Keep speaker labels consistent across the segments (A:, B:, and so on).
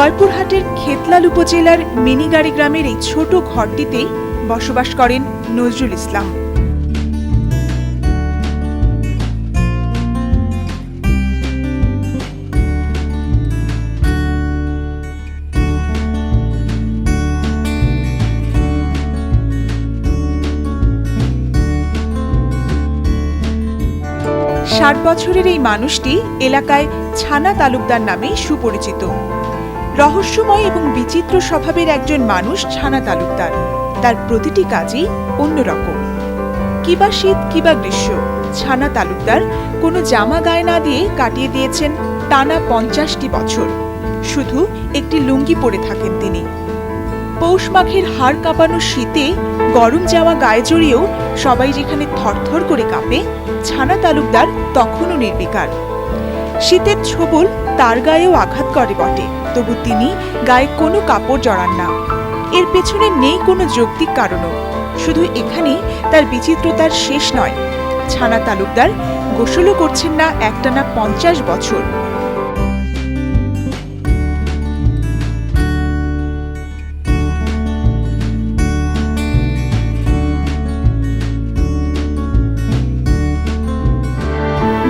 A: জয়পুরহাটের খেতলাল উপজেলার মিনিগাড়ি গ্রামের এই ছোট ঘরটিতেই বসবাস করেন নজরুল ইসলাম। ষাট বছরের এই মানুষটি এলাকায় ছানা তালুকদার নামে সুপরিচিত। রহস্যময় এবং বিচিত্র স্বভাবের একজন মানুষ ছানা তালুকদার। তার প্রতিটি কাজই অন্যরকম। কিবা শীত কিবা গ্রীষ্ম, ছানা তালুকদার কোনো জামা গায়ে না দিয়ে কাটিয়ে দিয়েছেন টানা পঞ্চাশটি বছর। শুধু একটি লুঙ্গি পরে থাকেন তিনি। পৌষ মাঘের হাড় কাঁপানো শীতে গরম জামা গায়ে জড়িয়েও সবাই যেখানে থরথর করে কাঁপে, ছানা তালুকদার তখনও নির্বিকার। শীতের ছোবল তার গায়েও আঘাত করে বটে। তবু তিনি গায়ে কোনো কাপড় জড়ান না। এর পেছনে নেই কোনো যৌক্তিক কারণও। শুধু এখানেই তার বিচিত্রতার শেষ নয়। ছানা তালুকদার গোসলও করছেন না একটানা পঞ্চাশ বছর।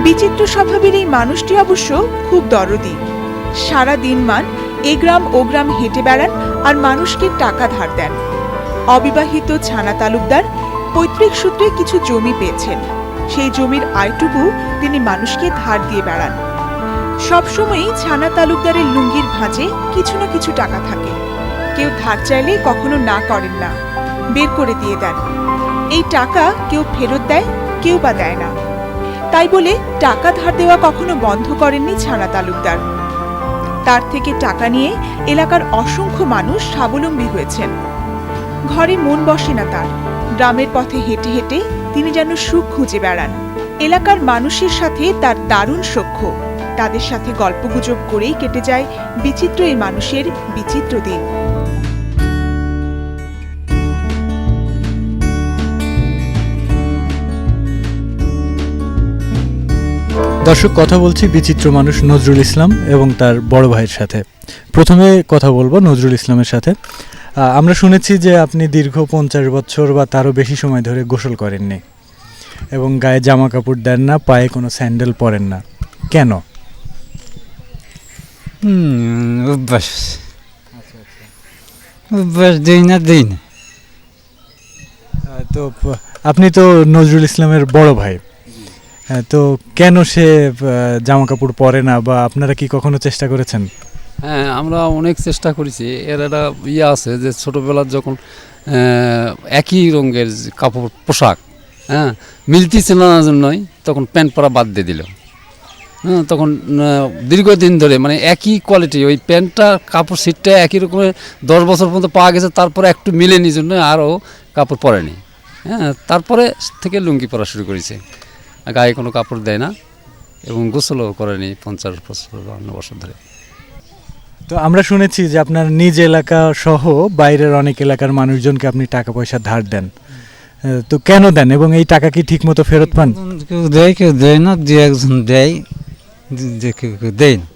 A: বিচিত্র স্বভাবের এই মানুষটি অবশ্য খুব দরদি। সারা দিন মান এ গ্রাম ও গ্রাম হেঁটে বেড়ান আর মানুষকে টাকা ধার দেন। অবিবাহিত ছানা তালুকদার পৈতৃক সূত্রে কিছু জমি পেয়েছেন। সেই জমির আয়টুকু তিনি মানুষকে ধার দিয়ে বেড়ান। সবসময়ই ছানা তালুকদারের লুঙ্গির ভাঁজে কিছু না কিছু টাকা থাকে। কেউ ধার চাইলে কখনো না করেন না। বের করে দিয়ে দেন। এই টাকা কেউ ফেরত দেয়, কেউ বা দেয় না। তাই বলে টাকা ধার দেওয়া কখনো বন্ধ করেননি ছানা তালুকদার। তার থেকে টাকা নিয়ে এলাকার অসংখ্য মানুষ স্বাবলম্বী হয়েছেন। ঘরে মন বসে না তার। গ্রামের পথে হেঁটে হেঁটে তিনি যেন সুখ খুঁজে বেড়ান। এলাকার মানুষের সাথে তার দারুণ সখ্য। তাদের সাথে গল্পগুজব করেই কেটে যায় বিচিত্র এই মানুষের বিচিত্র দিন।
B: দর্শক কথা বলছি বিচিত্র মানুষ নজরুল ইসলাম এবং তার বড় ভাইয়ের সাথে। প্রথমে কথা বলব নজরুল ইসলামের সাথে। আমরা শুনেছি যে আপনি দীর্ঘ পঞ্চাশ বছর বা তারও বেশি সময় ধরে গোসল করেননি এবং গায়ে জামা কাপড় দেন না পায়ে কোনো স্যান্ডেল পরেন না। কেন?
C: অভ্যাস। অভ্যাস দিই না দিই না।
B: তো আপনি তো নজরুল ইসলামের বড় ভাই। তো কেন সে জামা কাপড় পরে না, বা আপনারা কি কখনো চেষ্টা করেছেন?
D: হ্যাঁ আমরা অনেক চেষ্টা করেছি। এর একটা ইয়ে আছে যে, ছোটোবেলার যখন একই রঙের কাপড়, পোশাক হ্যাঁ মিলতেছিল না জন্যই তখন প্যান্ট পরা বাদ দিয়ে দিল। হ্যাঁ তখন দীর্ঘদিন ধরে মানে একই কোয়ালিটি ওই প্যান্টটা, কাপড় সিটটা একই রকমের দশ বছর পর্যন্ত পাওয়া গেছে, তারপরে একটু মিলেনি জন্য আরও কাপড় পরেনি। হ্যাঁ তারপরে থেকে লুঙ্গি পরা শুরু করেছে। গায়ে কোনো কাপড় দেয় না এবং গোসলও করেনি পঞ্চাশ বছর বান্ন বছর ধরে।
B: তো আমরা শুনেছি যে আপনার নিজ এলাকা সহ বাইরের অনেক এলাকার মানুষজনকে আপনি টাকা পয়সা ধার দেন। তো কেন দেন এবং এই টাকা কি ঠিক মতো ফেরত পান?
C: কেউ দেয় কেউ দেয় না দু একজন দেয় যে কেউ কেউ দেয় না।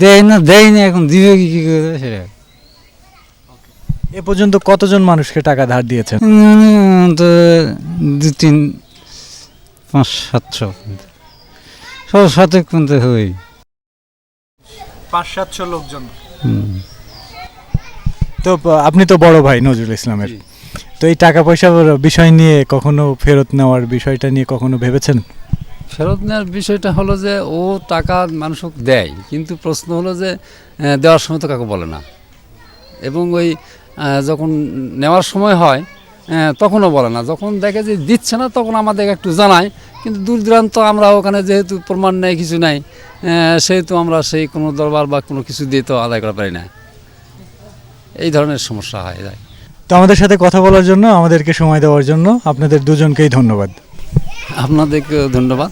C: দেয় না দেয় না এখন দিবে কি কি করে সেটা।
B: এ পর্যন্ত কতজন মানুষকে টাকা ধার দিয়েছেন?
C: তো দু তিন পাঁচ সাতশো সব সাথে কিন্তু হই।
B: পাঁচ সাতশো লোকজন।
C: হুম।
B: তো আপনি তো বড় ভাই নজরুল ইসলামের। তো এই টাকা পয়সার বিষয় নিয়ে কখনো ফেরত নেওয়ার বিষয়টা নিয়ে কখনো ভেবেছেন?
D: ফেরত নেওয়ার বিষয়টা হলো যে ও টাকা মানুষকে দেয় কিন্তু প্রশ্ন হলো যে দেওয়ার সময় তো কাউকে বলে না। এবং ওই যখন নেওয়ার সময় হয় তখনও বলে না। যখন দেখে যে দিচ্ছে না তখন আমাদের একটু জানায় কিন্তু দূর দূরান্ত আমরা ওখানে যেহেতু প্রমাণ নেই কিছু নাই সেহেতু আমরা সেই কোনো দরবার বা কোনো কিছু দিয়ে তো আদায় করা পারি না। এই ধরনের সমস্যা হয় যায়।
B: তো আমাদের সাথে কথা বলার জন্য আমাদেরকে সময় দেওয়ার জন্য আপনাদের দুজনকেই ধন্যবাদ।
D: আপনাদেরকে ধন্যবাদ।